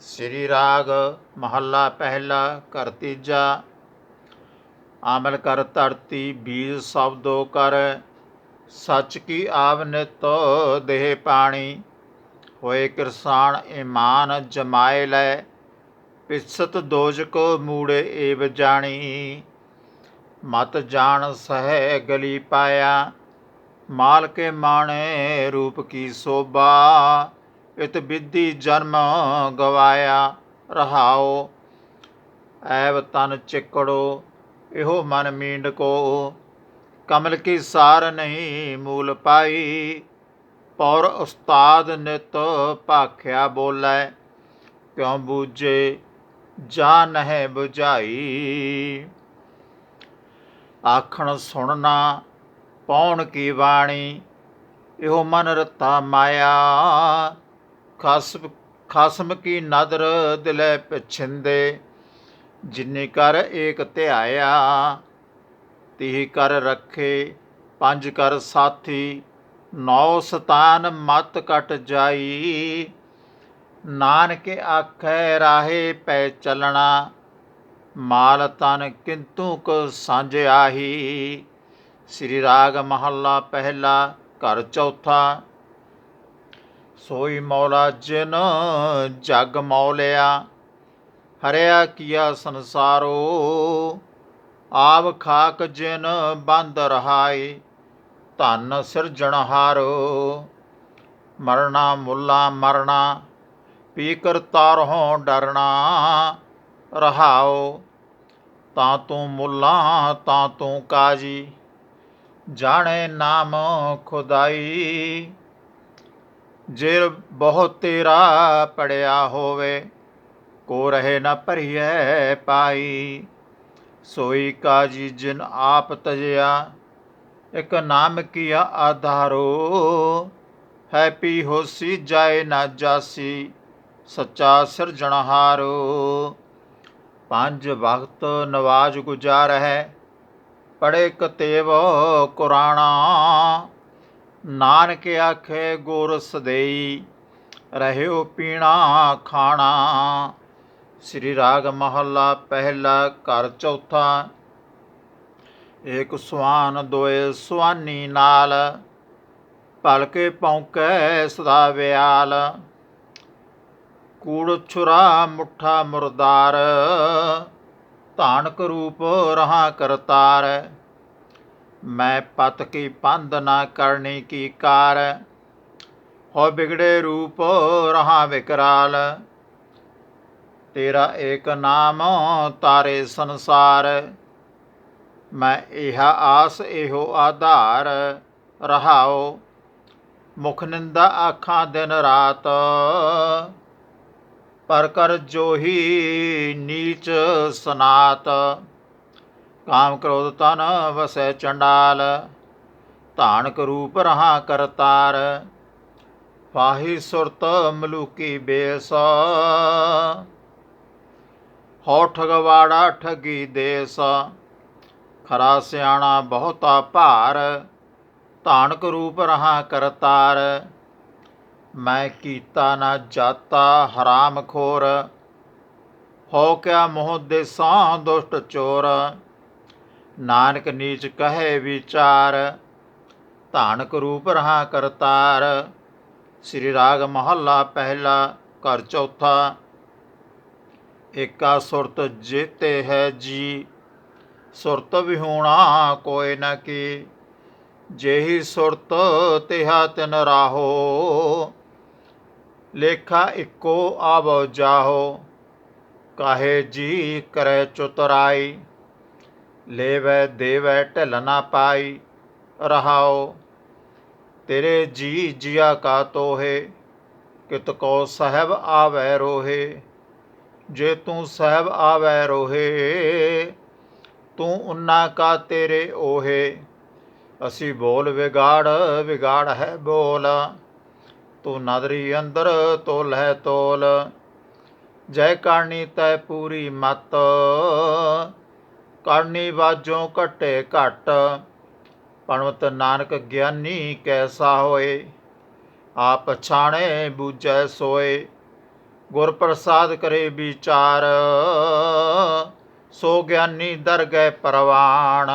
ਸ੍ਰੀ ਰਾਗ ਮਹੱਲਾ ਪਹਿਲਾ, ਘਰ ਤੀਜਾ। ਆਮਲ ਕਰ ਧਰਤੀ, ਬੀਜ ਸਬਦੋ ਕਰ। ਸੱਚ ਕੀ ਆਵ ਨਿਤ ਦੇਹ ਪਾਣੀ। ਹੋਏ ਕਿਰਸਾਨ ਇਮਾਨ ਜਮਾਏ ਲੈ। ਪਿਸਤ ਦੋਜਕ ਮੂੜੇ ਏਵ ਜਾਣੀ। ਮਤ ਜਾਣ ਸਹਿ ਗਲੀ ਪਾਇਆ। ਮਾਲ ਕੇ ਮਾਣੇ ਰੂਪ ਕੀ ਸੋਭਾ। ਇਤ ਵਿਧੀ ਜਨਮ ਗਵਾਇਆ ਰਹਾਓ ਐਵ ਤਨ ਚਿਕੜੋ, ਇਹੋ ਮਨ ਮੀਂਡ ਕੋ। ਕਮਲ ਕੀ ਸਾਰ ਨਹੀਂ ਮੂਲ ਪਾਈ ਪੌਰ ਉਸਤਾਦ ਨਿਤ ਭਾਖਿਆ ਬੋਲੇ, ਕਿਉ ਬੂਝੇ ਜਾ ਨਹਿ 부ਝਾਈ ਆਖਣ ਸੁਣਨਾ ਪੌਣ ਕੀ ਬਾਣੀ, ਇਹੋ ਮਨ ਰਤਾ ਮਾਇਆ ਖਸਮ ਖਸਮ ਕੀ ਨਦਰ ਦਿਲੇ ਪਛਿੰਦੇ, ਜਿਨੇ ਕਰ ਏਕ ਧਿਆਇਆ, ਤਿਹ ਕਰ ਰੱਖੇ, ਪੰਜ ਕਰ ਸਾਥੀ, ਨੌ ਸਤਾਨ ਮਤ ਕਟ ਜਾਈ। ਨਾਨਕ ਆਖੈ ਰਾਹੇ ਪੈ ਚੱਲਣਾ, ਮਾਲ ਤਨ ਕਿੰਤੂ ਕੋ ਸਾਂਝਿਆਹੀ ਸ੍ਰੀ ਰਾਗ ਮਹੱਲਾ ਪਹਿਲਾ, ਘਰ ਚੌਥਾ ਸੋਈ ਮੌਲਾ ਜਿਨ ਜਗ ਮੌਲਿਆ, ਹਰਿਆ ਕੀਆ ਸੰਸਾਰੋ, ਆਵ ਖਾਕ ਜਿਨ ਬੰਦ ਰਹਾਈ ਧਨ ਸਿਰਜਣਹਾਰੋ ਮਰਣਾ ਮੁੱਲਾ ਮਰਣਾ ਪੀ ਕਰ ਤਾਰਹੋਂ ਡਰਨਾ ਰਹਾਓ। ਤਾਂ ਤੂੰ ਮੁੱਲਾ, ਤਾਂ ਤੂੰ ਕਾਜੀ, ਜਾਣੇ ਨਾਮ ਖੁਦਾਈ ਜੇ ਬਹੁਤ ਤੇਰਾ ਪੜਿਆ ਹੋਵੇ, ਕੋ ਰਹੇ ਨਾ ਭਰੀਐ ਪਾਈ। ਸੋਈ ਕਾਜੀ ਜਿਨ ਆਪ ਤਜਿਆ, ਇਕ ਨਾਮ ਕੀਆ ਆਧਾਰੋ। ਹੈ ਪੀ ਹੋਸੀ ਜਾਏ ਨਾ ਜਾਸੀ, ਸੱਚਾ ਸਿਰਜਣਹਾਰੋ ਪੰਜ ਵਕਤ ਨਵਾਜ ਗੁਜ਼ਾਰ ਹੈ ਪੜੇ ਕਤੇਵ ਕੁਰਾਣਾ। ਨਾਨਕ ਆਖੇ, ਗੁਰ ਸਦੇਈ, ਰਹਿਓ ਪੀਣਾ, ਖਾਣਾ। ਸ੍ਰੀ ਰਾਗ ਮਹੱਲਾ ਪਹਿਲਾ, ਘਰ ਚੌਥਾ। ਏਕ ਸੁਆਨ ਦੋਏ ਸੁਆਨੀ ਨਾਲ, ਭਲਕੇ ਪੌਂਕੈ ਸਦਾ ਵਿਆਲ। ਕੂੜ ਛੁਰਾ ਮੁੱਠਾ ਮੁਰਦਾਰ, ਧਾਨਕ ਰੂਪ ਰਹਾ ਕਰਤਾਰ। ਮੈਂ ਪਤ ਕੀ ਪੰਧ ਨਾ ਕਰਨੀ ਕੀ ਕਾਰ। ਹੋ ਬਿਗੜੇ ਰੂਪ ਰਹਾ ਵਿਕਰਾਲ। ਤੇਰਾ ਏਕ ਨਾਮ ਤਾਰੇ ਸੰਸਾਰ। ਮੈਂ ਇਹ ਆਸ ਇਹੋ ਆਧਾਰ ਰਹਾਓ ਮੁਖ ਨਿੰਦਾ ਆਖਾਂ ਦਿਨ ਰਾਤ। ਪਰ ਕਰ ਜੋਹੀ ਨੀਚ ਸਨਾਤ। ਕਾਮ ਕ੍ਰੋਧ ਤਨ ਵਸੈ ਚੰਡਾਲ ਧਾਨਕ ਰੂਪ ਰਹਾ ਕਰਤਾਰ ਫਾਹੀ ਸੁਰਤ ਮਲੂਕੀ ਬੇਸ। ਹੋ ਠਗਵਾੜਾ ਠਗੀ ਦੇਸ, ਖਰਾ ਸਿਆਣਾ ਬਹੁਤਾ ਭਾਰ ਧਾਨਕ ਰੂਪ ਰਹਾ ਕਰਤਾਰ ਮੈਂ ਕੀਤਾ ਨਾ ਜਾਤਾ ਹਰਾਮ ਖੋਰ ਹੋ ਕਿਆ ਮੋਹ ਦੇ ਸਾਹ ਦੁਸ਼ਟ ਚੋਰ। ਨਾਨਕ ਨੀਚ ਕਹੇ ਵਿਚਾਰ, ਧਾਨਕ ਰੂਪ ਰਹਾ ਕਰਤਾਰ। ਸ੍ਰੀ ਰਾਗ ਮਹੱਲਾ ਪਹਿਲਾ, ਘਰ ਚੌਥਾ। ਏਕਾ ਸੁਰਤ ਜੇਤੇ ਹੈ ਜੀ, ਸੁਰਤ ਵਿਹੂਣਾ ਕੋਈ ਨਾ ਕੀ। ਜਿਹੀ ਸੁਰਤ ਤਿਹਾ ਤਿਨ ਰਾਹੋ, ਲੇਖਾ ਇੱਕੋ ਆਵੋ ਜਾਹੋ। ਕਾਹੇ ਜੀ ਕਰੈ ਚੁਤਰਾਈ। ਲੇਵੈ ਦੇਵੈ ਢਿਲ ਨਾ ਪਾਈ ਰਹਾਓ ਤੇਰੇ ਜੀ ਜਿਆ ਕਾ ਤੋਹੇ, ਕਿਤ ਕੋ ਸਹਿਬ ਆਵੈ ਰੋਹੇ, ਜੇ ਤੂੰ ਸਹਿਬ ਆਵੈ ਰੋਹੇ, ਤੂੰ ਉਨਾ ਕਾ ਤੇਰੇ ਓਹੇ, ਅਸੀਂ ਬੋਲ ਵਿਗਾੜ ਵਿਗਾੜ ਹੈ ਬੋਲ, ਤੂੰ ਨਦਰੀ ਅੰਦਰ ਤੋਲ ਹੈ ਤੋਲ, ਜੈ ਕਰਨੀ ਤੈ ਪੂਰੀ ਮਤ ਕਰਨੀ ਬਾਜੋਂ ਘਟੇ ਘਟ, ਪਣਵਤ ਨਾਨਕ ਗਿਆਨੀ ਕੈਸਾ ਹੋਏ? ਆਪ ਪਛਾਣੇ ਬੂਝੈ ਸੋਏ, ਗੁਰ ਪ੍ਰਸਾਦ ਕਰੇ ਵਿਚਾਰ, ਸੋ ਗਿਆਨੀ ਦਰ ਗਏ ਪਰਵਾਣ।